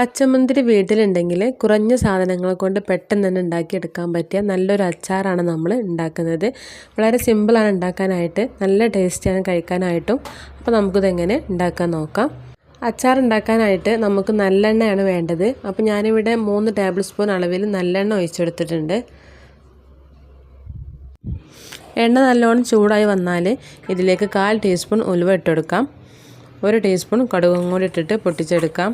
പച്ചമുന്തിരി വീട്ടിലുണ്ടെങ്കിൽ കുറഞ്ഞ സാധനങ്ങൾ കൊണ്ട് പെട്ടെന്ന് തന്നെ ഉണ്ടാക്കിയെടുക്കാൻ പറ്റിയ നല്ലൊരു അച്ചാറാണ് നമ്മൾ ഉണ്ടാക്കുന്നത്. വളരെ സിമ്പിളാണ് ഉണ്ടാക്കാനായിട്ട് നല്ല ടേസ്റ്റിയാണ് കഴിക്കാനായിട്ടും. അപ്പോൾ നമുക്കിതെങ്ങനെ ഉണ്ടാക്കാൻ നോക്കാം. അച്ചാർ ഉണ്ടാക്കാനായിട്ട് നമുക്ക് നല്ലെണ്ണയാണ് വേണ്ടത്. അപ്പോൾ ഞാനിവിടെ മൂന്ന് ടേബിൾ സ്പൂൺ അളവിൽ നല്ലെണ്ണ ഒഴിച്ചെടുത്തിട്ടുണ്ട്. എണ്ണ നല്ലോണം ചൂടായി വന്നാൽ ഇതിലേക്ക് കാൽ ടീസ്പൂൺ ഉലുവ ഇട്ടെടുക്കാം ഒരു ടീസ്പൂൺ കടുകും കൂടി ഇട്ടിട്ട് പൊട്ടിച്ചെടുക്കാം.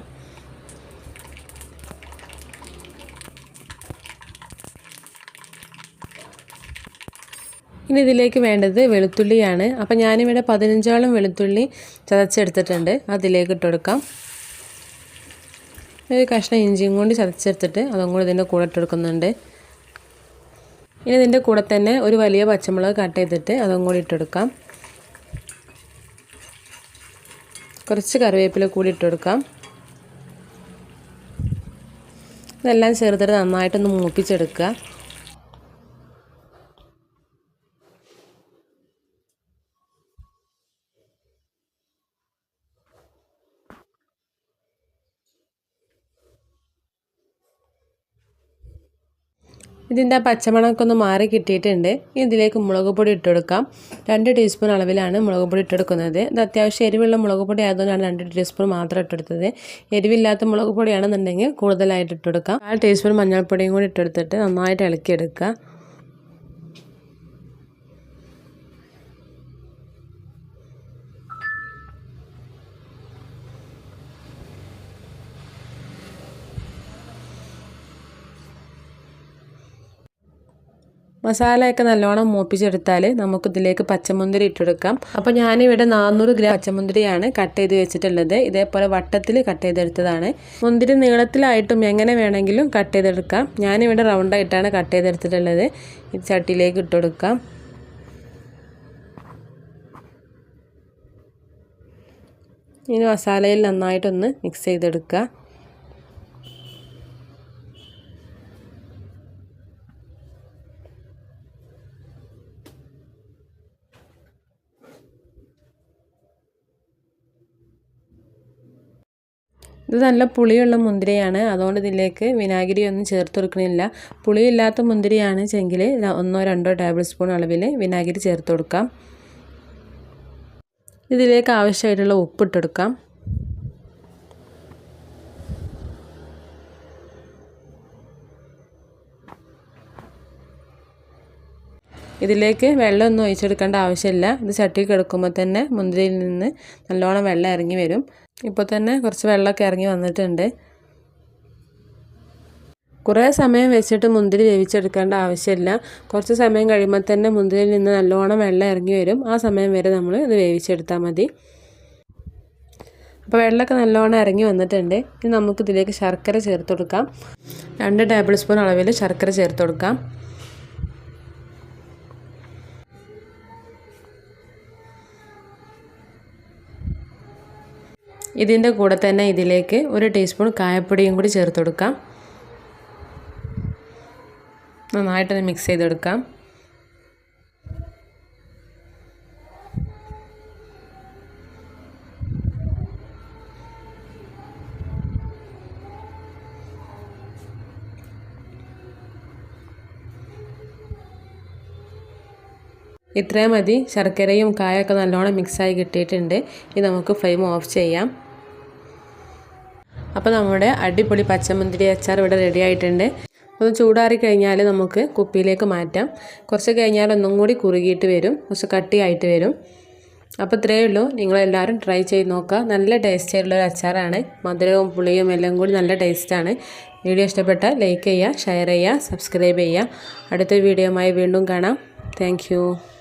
ഇനി ഇതിലേക്ക് വേണ്ടത് വെളുത്തുള്ളിയാണ്. അപ്പം ഞാനിവിടെ പതിനഞ്ചോളം വെളുത്തുള്ളി ചതച്ചെടുത്തിട്ടുണ്ട്. അതിലേക്ക് ഇട്ടെടുക്കാം ഒരു കഷ്ണം ഇഞ്ചിയും കൊണ്ട് ചതച്ചെടുത്തിട്ട് അതും കൂടി ഇതിന്റെ കൂടെ ഇട്ടെടുക്കുന്നുണ്ട് ഇനി ഇതിന്റെ കൂടെ തന്നെ ഒരു വലിയ പച്ചമുളക് കട്ട് ചെയ്തിട്ട് അതും കൂടി ഇട്ടെടുക്കാം കുറച്ച് കറിവേപ്പില കൂടി ഇട്ടെടുക്കാം ഇതെല്ലാം ചേർത്തിട്ട് നന്നായിട്ടൊന്ന് മൂപ്പിച്ചെടുക്കുക. ഇതിന്റെ പച്ചമണമൊക്കെ ഒന്ന് മാറി കിട്ടിയിട്ടുണ്ട്. ഇതിലേക്ക് മുളക് പൊടി ഇട്ടെടുക്കാം രണ്ട് ടീസ്പൂൺ അളവിലാണ് മുളക് പൊടി ഇട്ടെടുക്കുന്നത് ഇത് അത്യാവശ്യം എരിവുള്ള മുളക് പൊടി ആയതുകൊണ്ടാണ് രണ്ട് ടീസ്പൂൺ മാത്രം ഇട്ടെടുത്തത് എരിവില്ലാത്ത മുളക് പൊടിയാണെന്നുണ്ടെങ്കിൽ കൂടുതലായിട്ട് ഇട്ടെടുക്കാം നാല് ടീസ്പൂൺ മഞ്ഞൾപ്പൊടിയും കൂടി ഇട്ടെടുത്തിട്ട് നന്നായിട്ട് ഇളക്കിയെടുക്കുക. മസാലയൊക്കെ നല്ലോണം മൂപ്പിച്ചെടുത്താൽ നമുക്കിതിലേക്ക് പച്ചമുന്തിരി ഇട്ടെടുക്കാം. അപ്പോൾ ഞാനിവിടെ നാനൂറ് ഗ്രാം പച്ചമുന്തിരിയാണ് കട്ട് ചെയ്ത് വെച്ചിട്ടുള്ളത്. ഇതേപോലെ വട്ടത്തിൽ കട്ട് ചെയ്തെടുത്തതാണ്. മുന്തിരി നീളത്തിലായിട്ടും എങ്ങനെ വേണമെങ്കിലും കട്ട് ചെയ്തെടുക്കാം. ഞാനിവിടെ റൗണ്ടായിട്ടാണ് കട്ട് ചെയ്തെടുത്തിട്ടുള്ളത്. ഈ ചട്ടിയിലേക്ക് ഇട്ടെടുക്കാം. ഇനി മസാലയിൽ നന്നായിട്ടൊന്ന് മിക്സ് ചെയ്തെടുക്കുക ഇത് നല്ല പുളിയുള്ള മുന്തിരിയാണ്. അതുകൊണ്ട് ഇതിലേക്ക് വിനാഗിരി ഒന്നും ചേർത്ത് കൊടുക്കണില്ല. പുളിയില്ലാത്ത മുന്തിരിയാണ് ചെങ്കിൽ ഒന്നോ രണ്ടോ ടേബിൾ സ്പൂൺ അളവിൽ വിനാഗിരി ചേർത്ത് കൊടുക്കാം. ഇതിലേക്ക് ആവശ്യമായിട്ടുള്ള ഉപ്പ് ഇതിലേക്ക് വെള്ളമൊന്നും ഒഴിച്ചെടുക്കേണ്ട ആവശ്യമില്ല. ഇത് ചട്ടി കിടക്കുമ്പോൾ തന്നെ മുന്തിരിയിൽ നിന്ന് നല്ലോണം വെള്ളം ഇറങ്ങി വരും. ഇപ്പോൾ തന്നെ കുറച്ച് വെള്ളമൊക്കെ ഇറങ്ങി വന്നിട്ടുണ്ട്. കുറേ സമയം വെച്ചിട്ട് മുന്തിരി വേവിച്ചെടുക്കേണ്ട ആവശ്യമില്ല. കുറച്ച് സമയം കഴിയുമ്പോൾ തന്നെ മുന്തിരിയിൽ നിന്ന് നല്ലോണം വെള്ളം ഇറങ്ങി വരും. ആ സമയം വരെ നമ്മൾ ഇത് വേവിച്ചെടുത്താൽ മതി. അപ്പോൾ വെള്ളമൊക്കെ നല്ലോണം ഇറങ്ങി വന്നിട്ടുണ്ട്. ഇനി നമുക്കിതിലേക്ക് ശർക്കര ചേർത്ത് കൊടുക്കാം. രണ്ട് ടേബിൾ സ്പൂൺ അളവിൽ ശർക്കര ചേർത്ത് കൊടുക്കാം. ഇതിന്റെ കൂടെ തന്നെ ഇതിലേക്ക് ഒരു ടീസ്പൂൺ കായപ്പൊടിയും കൂടി ചേർത്ത് കൊടുക്കാം. നന്നായിട്ടൊന്ന് മിക്സ് ചെയ്തെടുക്കാം. ഇത്രയും മതി. ശർക്കരയും കായൊക്കെ നല്ലോണം മിക്സായി കിട്ടിയിട്ടുണ്ട്. ഇനി നമുക്ക് ഫ്ലെയിം ഓഫ് ചെയ്യാം. അപ്പോൾ നമ്മുടെ അടിപൊളി പച്ചമുന്തിരി അച്ചാർ ഇവിടെ റെഡി ആയിട്ടുണ്ട്. ഒന്ന് ചൂടാറി കഴിഞ്ഞാൽ നമുക്ക് കുപ്പിയിലേക്ക് മാറ്റാം. കുറച്ച് കഴിഞ്ഞാൽ ഒന്നും കൂടി കുറുകിയിട്ട് വരും. കുറച്ച് കട്ടിയായിട്ട് വരും. അപ്പോൾ ഇത്രയേ ഉള്ളൂ. നിങ്ങളെല്ലാവരും ട്രൈ ചെയ്ത് നോക്കുക. നല്ല ടേസ്റ്റ് ആയിട്ടുള്ള ഒരു അച്ചാറാണ്. മധുരവും പുളിയും എല്ലാം കൂടി നല്ല ടേസ്റ്റാണ് വീഡിയോ ഇഷ്ടപ്പെട്ടാൽ ലൈക്ക് ചെയ്യുക ഷെയർ ചെയ്യുക സബ്സ്ക്രൈബ് ചെയ്യുക. അടുത്ത വീഡിയോയുമായി വീണ്ടും കാണാം. താങ്ക്